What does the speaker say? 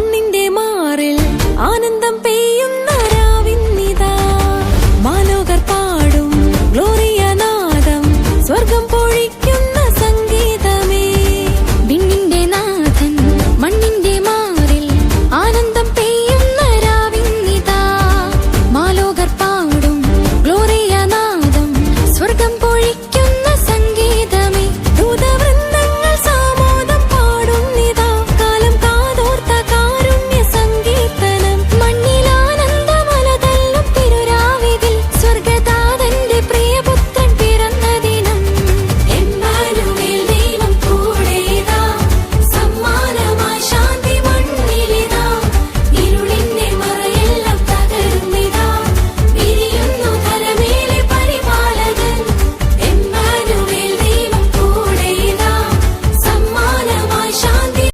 മണ്ണിന്റെ മാറിൽ ആനന്ദ